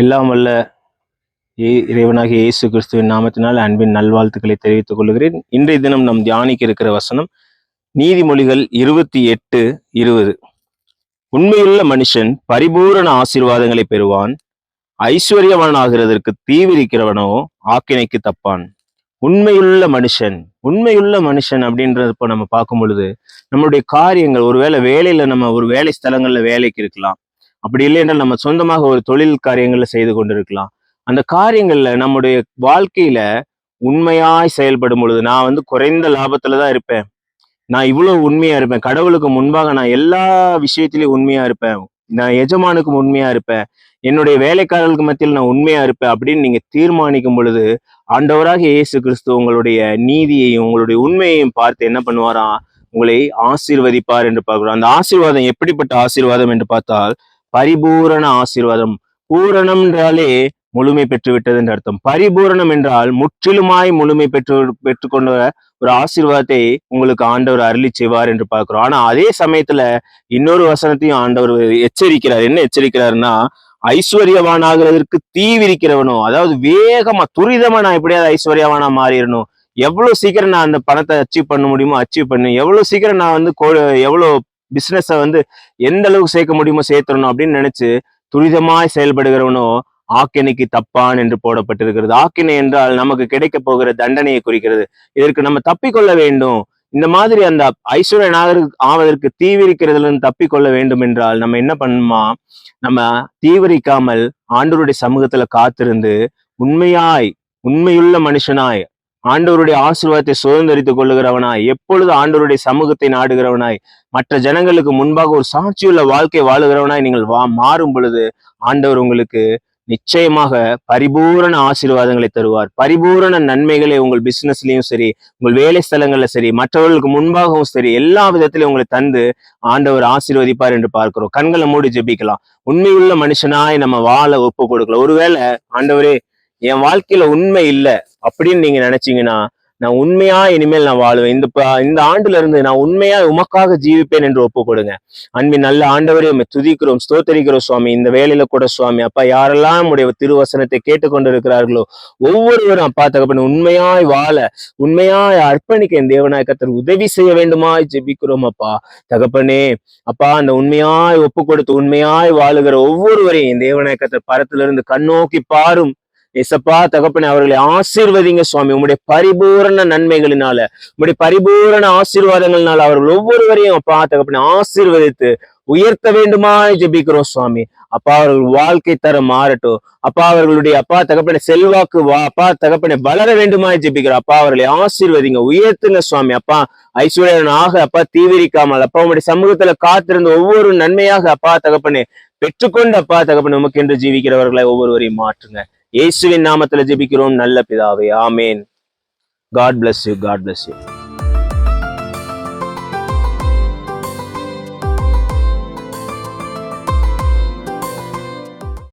எல்லாம் வல்ல ஏ- இறைவனாகிய இயேசு கிறிஸ்துவின் நாமத்தினால் அன்பின் நல்வாழ்த்துக்களை தெரிவித்துக் கொள்கிறேன். இன்றைய தினம் நாம் தியானிக்க இருக்கிற வசனம் நீதிமொழிகள் இருபத்தி எட்டு இருபது. உண்மையுள்ள மனுஷன் பரிபூரண ஆசீர்வாதங்களை பெறுவான். ஐஸ்வர்யவான் ஆகிறதற்கு தீவிரிக்கிறவனோ ஆக்கினைக்கு தப்பான். உண்மையுள்ள மனுஷன் உண்மையுள்ள மனுஷன் அப்படின்றப்ப நம்ம பார்க்கும் பொழுது நம்மளுடைய காரியங்கள் ஒருவேளை வேலையில நம்ம ஒரு வேலை ஸ்தலங்கள்ல வேலைக்கு இருக்கலாம். அப்படி இல்லை என்றால் நம்ம சொந்தமாக ஒரு தொழில் காரியங்களை செய்து கொண்டிருக்கலாம். அந்த காரியங்கள்ல நம்முடைய வாழ்க்கையில உண்மையாய் செயல்படும் பொழுது நான் வந்து குறைந்த லாபத்துல தான் இருப்பேன். நான் இவ்வளவு உண்மையா இருப்பேன். கடவுளுக்கு முன்பாக நான் எல்லா விஷயத்திலயும் உண்மையா இருப்பேன். நான் எஜமானுக்கும் உண்மையா இருப்பேன். என்னுடைய வேலைக்காரர்களுக்கு மத்தியில் நான் உண்மையா இருப்பேன் அப்படின்னு நீங்க தீர்மானிக்கும் பொழுது ஆண்டவராக இயேசு கிறிஸ்து உங்களுடைய நீதியையும் உங்களுடைய உண்மையையும் பார்த்து என்ன பண்ணுவாராம் உங்களை ஆசீர்வதிப்பார் என்று பார்க்கிறோம் அந்த ஆசீர்வாதம் எப்படிப்பட்ட ஆசீர்வாதம் என்று பார்த்தால் பரிபூரண ஆசீர்வாதம். பூரணம் என்றாலே முழுமை பெற்று விட்டது என்று அர்த்தம். பரிபூரணம் என்றால் முற்றிலுமாய் முழுமை பெற்று பெற்றுக்கொண்ட ஒரு ஆசீர்வாதத்தை உங்களுக்கு ஆண்டவர் அருளி செய்வார் என்று பார்க்கிறோம். ஆனா அதே சமயத்துல இன்னொரு வசனத்தையும் ஆண்டவர் எச்சரிக்கிறார். என்ன எச்சரிக்கிறாருன்னா ஐஸ்வர்யவான் ஆகிறதற்கு தீவிரிக்கிறவனோ அதாவது வேகமா துரிதமா நான் எப்படியாவது ஐஸ்வர்யவானா மாறிடணும் எவ்வளவு சீக்கிரம் நான் அந்த பணத்தை அச்சீவ் பண்ண முடியுமோ அச்சீவ் பண்ணு. எவ்வளவு சீக்கிரம் நான் வந்து கோ- எவ்வளவு பிஸ்னஸை வந்து எந்த அளவுக்கு சேர்க்க முடியுமோ சேர்த்துடணும் அப்படின்னு நினைச்சு துரிதமாய் செயல்படுகிறவனோ ஆக்கினைக்கு தப்பான் என்று போடப்பட்டிருக்கிறது. ஆக்கினை என்றால் நமக்கு கிடைக்க போகிற தண்டனையை குறிக்கிறது. இதற்கு நம்ம தப்பிக்கொள்ள வேண்டும். இந்த மாதிரி அந்த ஐஸ்வர்ய ஆகிறது- ஆவதற்கு தீவிரிக்கிறதுல இருந்து தப்பிக்கொள்ள வேண்டும் என்றால் நம்ம என்ன பண்ணுமா? நம்ம தீவிரிக்காமல் ஆண்டோருடைய சமூகத்துல காத்திருந்து உண்மையாய் உண்மையுள்ள மனுஷனாய் ஆண்டவருடைய ஆசீர்வாதத்தை சுதந்திரித்துக் கொள்ளுகிறவனாய் எப்பொழுது ஆண்டவருடைய சமூகத்தை நாடுகிறவனாய் மற்ற ஜனங்களுக்கு முன்பாக ஒரு சாட்சியுள்ள வாழ்க்கை வாழுகிறவனாய் நீங்கள் வா மாறும் பொழுது ஆண்டவர் உங்களுக்கு நிச்சயமாக பரிபூரண ஆசீர்வாதங்களை தருவார். பரிபூரண நன்மைகளை உங்கள் பிசினஸ்லயும் சரி உங்கள் வேலை ஸ்தலங்கள்ல சரி மற்றவர்களுக்கு முன்பாகவும் சரி எல்லா விதத்திலும் உங்களை தந்து ஆண்டவர் ஆசீர்வதிப்பார் என்று பார்க்கிறோம். கண்களை மூடி ஜெபிக்கலாம். உண்மையுள்ள மனுஷனாய் நம்ம வாழ ஒப்பு கொடுக்கலாம். ஒருவேளை ஆண்டவரே என் வாழ்க்கையில உண்மை இல்லை அப்படின்னு நீங்க நினைச்சீங்கன்னா நான் உண்மையா இனிமேல் நான் வாழுவேன். இந்த இந்த ஆண்டுல இருந்து நான் உண்மையா உமக்காக ஜீவிப்பேன் என்று ஒப்பு கொடுங்க அன்பின் நல்ல ஆண்டவரே உம்மை துதிக்கிறோம் ஸ்தோத்தரிக்கிறோம் சுவாமி. இந்த வேலையில கூட சுவாமி அப்பா யாரெல்லாம் உடைய திருவசனத்தை கேட்டுக்கொண்டிருக்கிறார்களோ ஒவ்வொருவரும் அப்பா தகப்பன் உண்மையாய் வாழ உண்மையாய் அர்ப்பணிக்க என் தேவனாய் கத்தர் உதவி செய்ய வேண்டுமாய் ஜெபிக்கிறோம் அப்பா. தகப்பனே அப்பா அந்த உண்மையாய் ஒப்பு கொடுத்து உண்மையாய் வாழுகிற ஒவ்வொருவரையும் என் தேவநாயகத்தர் பரத்திலிருந்து கண்ணோக்கி பாரும். எசப்பா தகப்பனே அவர்களை ஆசீர்வதிங்க சுவாமி. உங்களுடைய பரிபூரண நன்மைகளினால உங்களுடைய பரிபூரண ஆசீர்வாதங்களினால அவர்கள் ஒவ்வொருவரையும் அப்பா தகப்பனே ஆசீர்வதித்து உயர்த்த வேண்டுமா ஜெபிக்கிறோம் சுவாமி. அப்பா அவர்கள் வாழ்க்கை தரம் மாறட்டும். அப்பா அவர்களுடைய அப்பா தகப்பனை செல்வாக்கு வா அப்பா தகப்பனை வளர வேண்டுமா ஜெபிக்கிறோம். அப்பா அவர்களை ஆசீர்வதிங்க உயர்த்துங்க சுவாமி. அப்பா ஐஸ்வர்யன் ஆக அப்பா தீவிரிக்காமல் அப்பா உங்களுடைய சமூகத்துல காத்திருந்த ஒவ்வொரு நன்மையாக அப்பா தகப்பனே பெற்றுக்கொண்டு அப்பா தகப்பனை உமக்கு என்று ஜீவிக்கிறவர்களை ஒவ்வொருவரையும் மாற்றுங்க. இயேசுவின் நாமத்துல ஜெபிக்கிறோம். நல்ல பிதாவே ஆமேன். God bless you God bless you